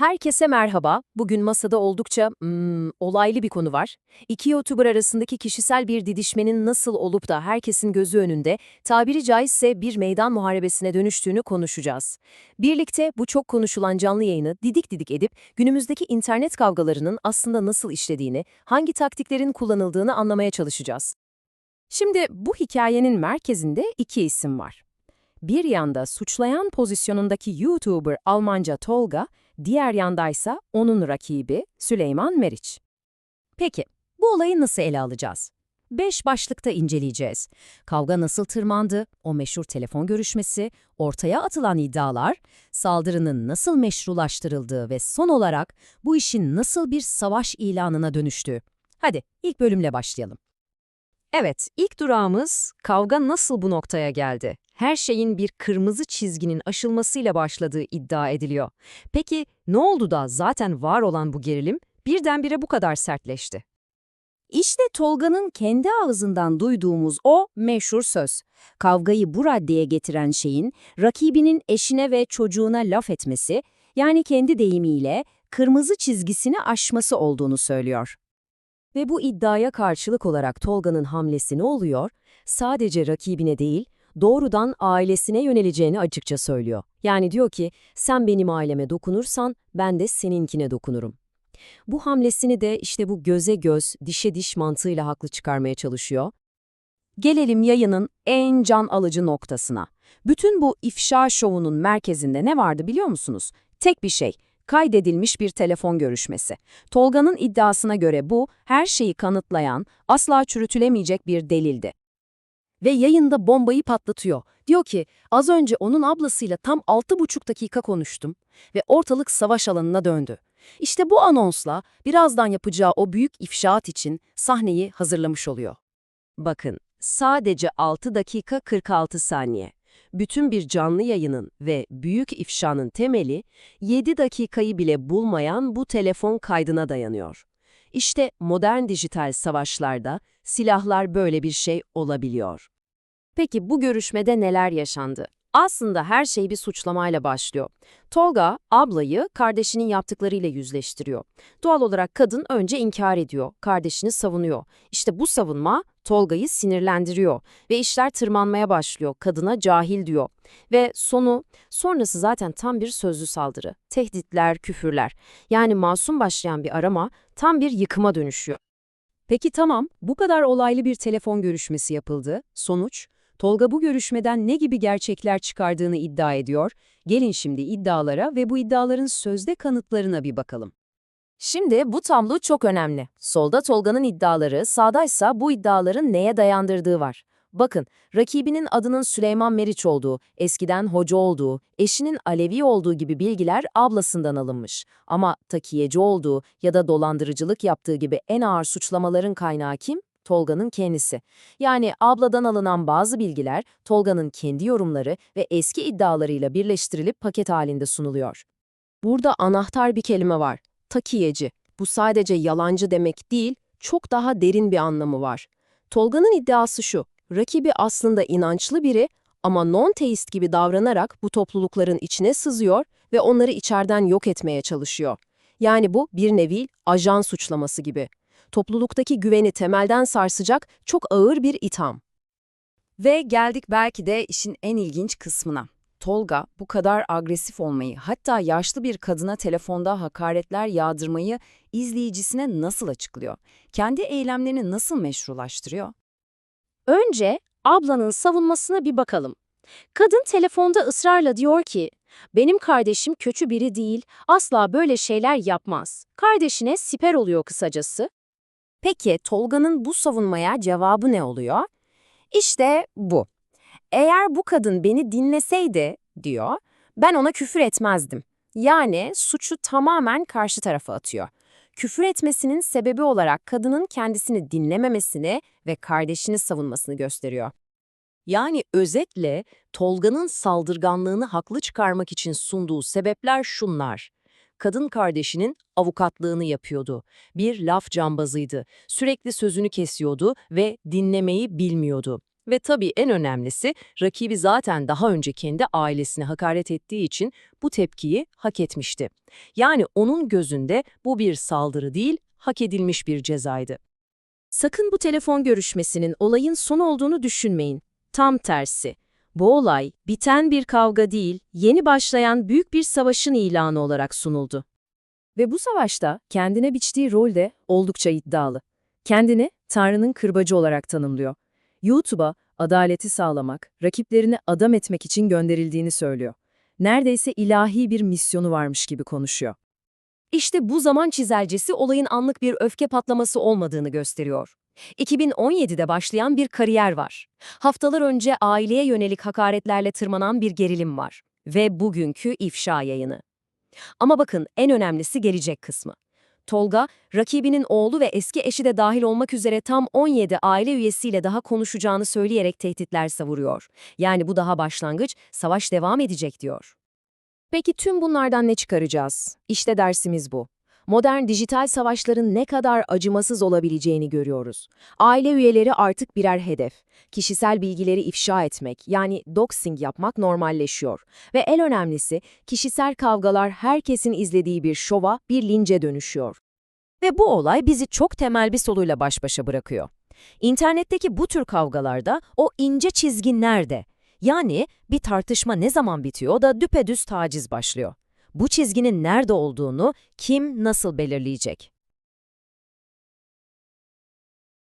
Herkese merhaba. Bugün masada oldukça hmm, olaylı bir konu var. İki YouTuber arasındaki kişisel bir didişmenin nasıl olup da herkesin gözü önünde, tabiri caizse bir meydan muharebesine dönüştüğünü konuşacağız. Birlikte bu çok konuşulan canlı yayını didik didik edip günümüzdeki internet kavgalarının aslında nasıl işlediğini, hangi taktiklerin kullanıldığını anlamaya çalışacağız. Şimdi bu hikayenin merkezinde iki isim var. Bir yanda suçlayan pozisyonundaki YouTuber Almanca Tolga, diğer yandaysa onun rakibi Süleyman Meriç. Peki, bu olayı nasıl ele alacağız? Beş başlıkta inceleyeceğiz. Kavga nasıl tırmandı, o meşhur telefon görüşmesi, ortaya atılan iddialar, saldırının nasıl meşrulaştırıldığı ve son olarak bu işin nasıl bir savaş ilanına dönüştüğü. Hadi ilk bölümle başlayalım. Evet, ilk durağımız kavga nasıl bu noktaya geldi? Her şeyin bir kırmızı çizginin aşılmasıyla başladığı iddia ediliyor. Peki ne oldu da zaten var olan bu gerilim birdenbire bu kadar sertleşti? İşte Tolga'nın kendi ağzından duyduğumuz o meşhur söz. Kavgayı bu raddeye getiren şeyin rakibinin eşine ve çocuğuna laf etmesi, yani kendi deyimiyle kırmızı çizgisini aşması olduğunu söylüyor. Ve bu iddiaya karşılık olarak Tolga'nın hamlesi ne oluyor? Sadece rakibine değil, doğrudan ailesine yöneleceğini açıkça söylüyor. Yani diyor ki, sen benim aileme dokunursan ben de seninkine dokunurum. Bu hamlesini de işte bu göze göz, dişe diş mantığıyla haklı çıkarmaya çalışıyor. Gelelim yayının en can alıcı noktasına. Bütün bu ifşa şovunun merkezinde ne vardı biliyor musunuz? Tek bir şey, kaydedilmiş bir telefon görüşmesi. Tolga'nın iddiasına göre bu, her şeyi kanıtlayan, asla çürütülemeyecek bir delildi. Ve yayında bombayı patlatıyor. Diyor ki, az önce onun ablasıyla tam 6,5 dakika konuştum ve ortalık savaş alanına döndü. İşte bu anonsla birazdan yapacağı o büyük ifşaat için sahneyi hazırlamış oluyor. Bakın, sadece 6 dakika 46 saniye. Bütün bir canlı yayının ve büyük ifşanın temeli 7 dakikayı bile bulmayan bu telefon kaydına dayanıyor. İşte modern dijital savaşlarda silahlar böyle bir şey olabiliyor. Peki bu görüşmede neler yaşandı? Aslında her şey bir suçlamayla başlıyor. Tolga, ablayı kardeşinin yaptıklarıyla yüzleştiriyor. Doğal olarak kadın önce inkar ediyor, kardeşini savunuyor. İşte bu savunma Tolga'yı sinirlendiriyor ve işler tırmanmaya başlıyor. Kadına cahil diyor. Ve sonu, sonrası zaten tam bir sözlü saldırı. Tehditler, küfürler. Yani masum başlayan bir arama tam bir yıkıma dönüşüyor. Peki tamam, bu kadar olaylı bir telefon görüşmesi yapıldı. Sonuç? Tolga bu görüşmeden ne gibi gerçekler çıkardığını iddia ediyor. Gelin şimdi iddialara ve bu iddiaların sözde kanıtlarına bir bakalım. Şimdi bu tablo çok önemli. Solda Tolga'nın iddiaları, sağdaysa bu iddiaların neye dayandırdığı var. Bakın, rakibinin adının Süleyman Meriç olduğu, eskiden hoca olduğu, eşinin Alevi olduğu gibi bilgiler ablasından alınmış. Ama takiyeci olduğu ya da dolandırıcılık yaptığı gibi en ağır suçlamaların kaynağı kim? Tolga'nın kendisi. Yani abladan alınan bazı bilgiler Tolga'nın kendi yorumları ve eski iddialarıyla birleştirilip paket halinde sunuluyor. Burada anahtar bir kelime var. Takiyeci. Bu sadece yalancı demek değil, çok daha derin bir anlamı var. Tolga'nın iddiası şu, rakibi aslında inançlı biri ama non-teist gibi davranarak bu toplulukların içine sızıyor ve onları içeriden yok etmeye çalışıyor. Yani bu bir nevi ajan suçlaması gibi topluluktaki güveni temelden sarsacak çok ağır bir itham. Ve geldik belki de işin en ilginç kısmına. Tolga bu kadar agresif olmayı, hatta yaşlı bir kadına telefonda hakaretler yağdırmayı izleyicisine nasıl açıklıyor? Kendi eylemlerini nasıl meşrulaştırıyor? Önce ablanın savunmasına bir bakalım. Kadın telefonda ısrarla diyor ki, benim kardeşim kötü biri değil, asla böyle şeyler yapmaz. Kardeşine siper oluyor kısacası. Peki Tolga'nın bu savunmaya cevabı ne oluyor? İşte bu. Eğer bu kadın beni dinleseydi, diyor, ben ona küfür etmezdim. Yani suçu tamamen karşı tarafa atıyor. Küfür etmesinin sebebi olarak kadının kendisini dinlememesini ve kardeşini savunmasını gösteriyor. Yani özetle Tolga'nın saldırganlığını haklı çıkarmak için sunduğu sebepler şunlar kadın kardeşinin avukatlığını yapıyordu. Bir laf cambazıydı. Sürekli sözünü kesiyordu ve dinlemeyi bilmiyordu. Ve tabii en önemlisi rakibi zaten daha önce kendi ailesine hakaret ettiği için bu tepkiyi hak etmişti. Yani onun gözünde bu bir saldırı değil, hak edilmiş bir cezaydı. Sakın bu telefon görüşmesinin olayın son olduğunu düşünmeyin. Tam tersi. Bu olay biten bir kavga değil, yeni başlayan büyük bir savaşın ilanı olarak sunuldu. Ve bu savaşta kendine biçtiği rol de oldukça iddialı. Kendini Tanrı'nın kırbacı olarak tanımlıyor. YouTube'a adaleti sağlamak, rakiplerini adam etmek için gönderildiğini söylüyor. Neredeyse ilahi bir misyonu varmış gibi konuşuyor. İşte bu zaman çizelgesi olayın anlık bir öfke patlaması olmadığını gösteriyor. 2017'de başlayan bir kariyer var. Haftalar önce aileye yönelik hakaretlerle tırmanan bir gerilim var. Ve bugünkü ifşa yayını. Ama bakın en önemlisi gelecek kısmı. Tolga, rakibinin oğlu ve eski eşi de dahil olmak üzere tam 17 aile üyesiyle daha konuşacağını söyleyerek tehditler savuruyor. Yani bu daha başlangıç, savaş devam edecek diyor. Peki tüm bunlardan ne çıkaracağız? İşte dersimiz bu. Modern dijital savaşların ne kadar acımasız olabileceğini görüyoruz. Aile üyeleri artık birer hedef. Kişisel bilgileri ifşa etmek, yani doxing yapmak normalleşiyor. Ve en önemlisi, kişisel kavgalar herkesin izlediği bir şova, bir lince dönüşüyor. Ve bu olay bizi çok temel bir soruyla baş başa bırakıyor. İnternetteki bu tür kavgalarda o ince çizgi nerede? Yani bir tartışma ne zaman bitiyor da düpedüz taciz başlıyor. Bu çizginin nerede olduğunu kim nasıl belirleyecek?